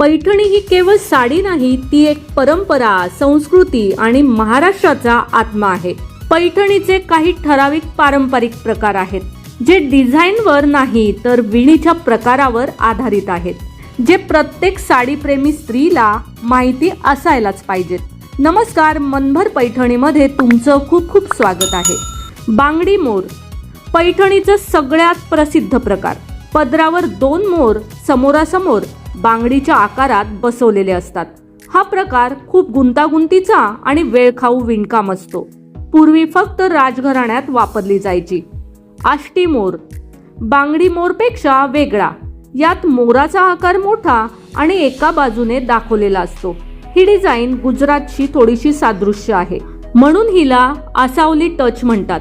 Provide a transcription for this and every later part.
पैठणी ही केवळ साडी नाही ती एक परंपरा संस्कृती आणि महाराष्ट्राचा आत्मा आहे. पैठणीचे काही ठराविक पारंपरिक प्रकार आहेत जे डिझाईनवर नाही तर विणीच्या प्रकारावर आधारित आहेत जे प्रत्येक साडीप्रेमी स्त्रीला माहिती असायलाच पाहिजेत नमस्कार मनभर पैठणीमध्ये तुमचं खूप खूप स्वागत आहे. बांगडी मोर पैठणीचं सगळ्यात प्रसिद्ध प्रकार. पदरावर दोन मोर समोरासमोर बांगडीच्या आकारात बसवलेले असतात. हा प्रकार खूप गुंतागुंतीचा आणि वेळखाऊ विणकाम असतो. पूर्वी फक्त राजघराण्यात वापरली जायची. आष्टी मोर. बांगडी मोरपेक्षा वेगळा. यात मोराचा आकार मोठा आणि एका बाजूने दाखवलेला असतो. ही डिझाईन गुजरातशी थोडीशी सादृश्य आहे. म्हणून हिला आसावली टच म्हणतात.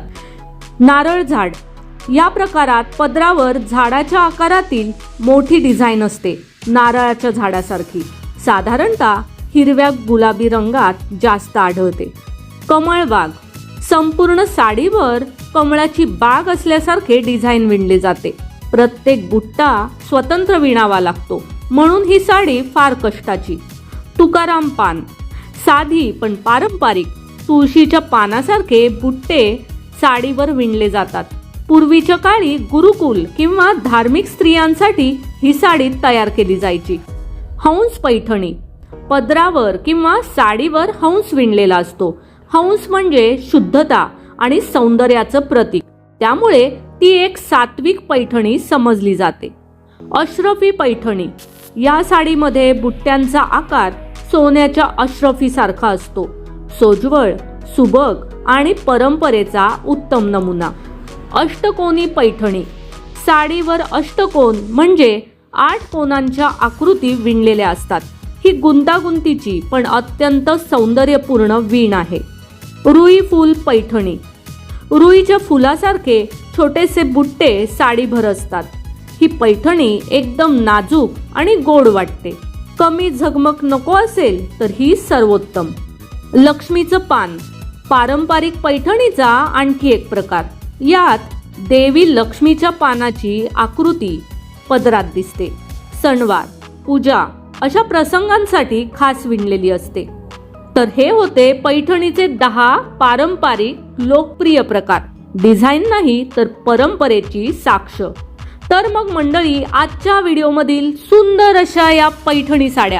नारळ झाड. या प्रकारात पदरावर झाडाच्या आकारातील मोठी डिझाईन असते नारळाच्या झाडासारखी. साधारणतः हिरव्या गुलाबी रंगात जास्त आढळते. कमळ बाग संपूर्ण साडीवर कमळाची बाग असल्यासारखे डिझाईन विणले जाते. प्रत्येक बुट्टा स्वतंत्र विणावा लागतो म्हणून ही साडी फार कष्टाची. तुकाराम पान. साधी पण पारंपरिक तुळशीच्या पानासारखे बुट्टे साडीवर विणले जातात. पूर्वीच्या काळी गुरुकुल किंवा धार्मिक स्त्रियांसाठी ही साडी तयार केली जायची. हंस पैठणी. पदरावर किंवा साडीवर हंस विणलेला असतो. हंस म्हणजे शुद्धता आणि सौंदर्याचं प्रतीक. त्यामुळे ती एक सात्विक पैठणी समजली जाते. अश्रफी पैठणी. या साडीमध्ये बुट्ट्यांचा आकार सोन्याच्या अश्रफी सारखा असतो. सोजवळ सुबक आणि परंपरेचा उत्तम नमुना. अष्टकोनी पैठणी. साडीवर अष्टकोन म्हणजे आठ कोनांच्या आकृती विणलेल्या असतात. ही गुंतागुंतीची पण अत्यंत सौंदर्यपूर्ण वीण आहे. रुई फूल पैठणी. रुईच्या फुलासारखे छोटेसे बुट्टे साडीभर असतात. ही पैठणी एकदम नाजूक आणि गोड वाटते. कमी झगमग नको असेल तर ही सर्वोत्तम. लक्ष्मीचं पान. पारंपरिक पैठणीचा आणखी एक प्रकार. यात देवी लक्ष्मीच्या पानाची आकृती पदरात दिसते. सणवार पूजा अशा प्रसंगांसाठी खास विणलेली असते. तर हे होते पैठणीचे दहा पारंपरिक लोकप्रिय प्रकार. डिझाईन नाही तर परंपरेची साक्ष. तर मग मंडळी आजच्या व्हिडिओमधील सुंदर अशा या पैठणी साड्या.